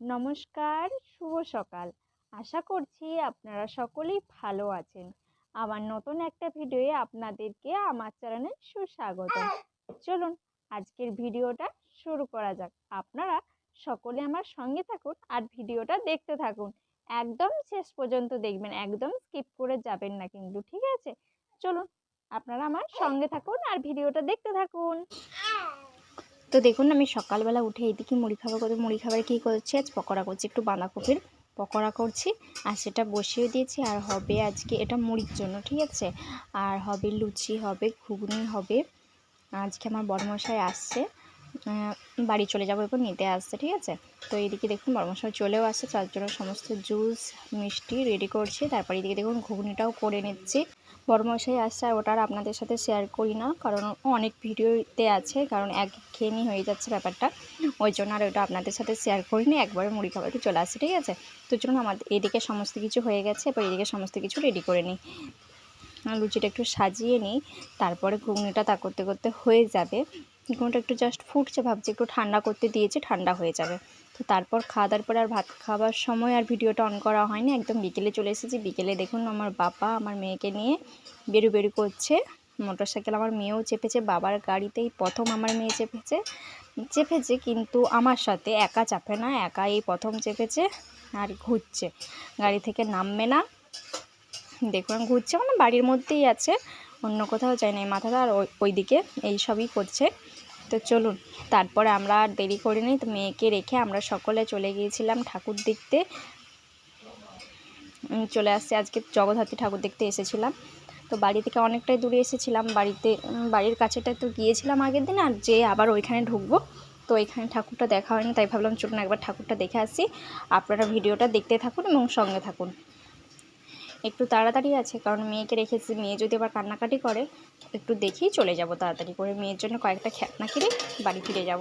নমস্কার, শুভ সকাল। আশা করছি আপনারা সকলেই ভালো আছেন। আমার নতুন একটা ভিডিওয়ে আপনাদেরকে আমার চ্যানেলে সুস্বাগত চলুন, আজকের ভিডিওটা শুরু করা যাক। আপনারা সকলে আমার সঙ্গে থাকুন আর ভিডিওটা দেখতে থাকুন। একদম শেষ পর্যন্ত দেখবেন, একদম স্কিপ করে যাবেন না কিন্তু, ঠিক আছে? চলুন, আপনারা আমার সঙ্গে থাকুন আর ভিডিওটা দেখতে থাকুন। তো দেখুন, আমি সকালবেলা উঠে এইদিকে মুড়ি খাবার করতে মুড়ি খাবার কী করছি? আজ পকোড়া করছি, একটু বাঁধাকপির পকোড়া করছি, আর সেটা বসিয়ে দিয়েছি, আর হবে আজকে এটা মুড়ির জন্য, ঠিক আছে? আর হবে লুচি, হবে ঘুগনি, হবে, আজকে আমার বড়মশাই আসছে বাড়ি চলে যাব এরপর নিতে আসছে, ঠিক আছে? তো এইদিকে দেখুন বড়মশাই চলেও আসছে, তার জন্য সমস্ত জুস মিষ্টি রেডি করছি। তারপর এদিকে দেখুন ঘুগনিটাও করে নিচ্ছি। বড়মশাই আসছে আর ওটা আর আপনাদের সাথে শেয়ার করি না, কারণ অনেক ভিডিওতে আছে, কারণ একঘেয়েমি হয়ে যাচ্ছে ব্যাপারটা। ওই জন্য আর ওটা আপনাদের সাথে শেয়ার করিনি, একবারে মুড়ি খাবারটা চলে আসছে, ঠিক আছে? তো চলুন আমাদের এদিকে সমস্ত কিছু হয়ে গেছে এবার এদিকে সমস্ত কিছু রেডি করে নিই। লুচিটা একটু সাজিয়ে নিই, তারপরে ঘুগনিটা তা করতে করতে হয়ে যাবে। ঘুগনিটা একটু জাস্ট ফুটছে ভাবছি, একটু ঠান্ডা করতে দিয়েছি, ঠান্ডা হয়ে যাবে। তো তারপর খাওয়া দাওয়ার পরে আর ভাত খাওয়ার সময় আর ভিডিওটা অন করা হয়নি, একদম বিকেলে চলে এসেছি। বিকেলে দেখুন আমার বাবা আমার মেয়েকে নিয়ে বেরু বেরু করছে। মোটর সাইকেল আমার মেয়েও চেপেছে, বাবার গাড়িতেই প্রথম আমার মেয়ে চেপেছে চেপেছে কিন্তু আমার সাথে একা চাপে না, একা এই প্রথম চেপেছে আর ঘুরছে। গাড়ি থেকে নামবে না, দেখুন ঘুরছে মানে বাড়ির মধ্যেই আছে। অন্য কোথাও যায় না এই মাথাটা আর ওই দিকে এই সবই করছে। তো চলুন, তারপরে আমরা আর দেরি করিনি, তো মেয়েকে রেখে আমরা সকলে চলে গিয়েছিলাম ঠাকুর দেখতে। চলে আসছে, আজকে জগদ্ধাত্রী ঠাকুর দেখতে এসেছিলাম। তো বাড়ি থেকে অনেকটাই দূরে এসেছিলাম, বাড়িতে বাড়ির কাছেটা তো গিয়েছিলাম আগের দিন, আর যে আবার ওইখানে ঢুকবো। তো এখানে ঠাকুরটা দেখা হয়নি, তাই ভাবলাম চলুন একবার ঠাকুরটা দেখে আসি। আপনারা ভিডিওটা দেখতে থাকুন এবং সঙ্গে থাকুন। একটু তাড়াতাড়ি আছে, কারণ মেয়েকে রেখেছি, মেয়ে যদি আবার কান্নাকাটি করে, একটু দেখেই চলে যাব তাড়াতাড়ি করে। মেয়ের জন্য কয়েকটা খেতনা কিনে বাড়ি ফিরে যাব।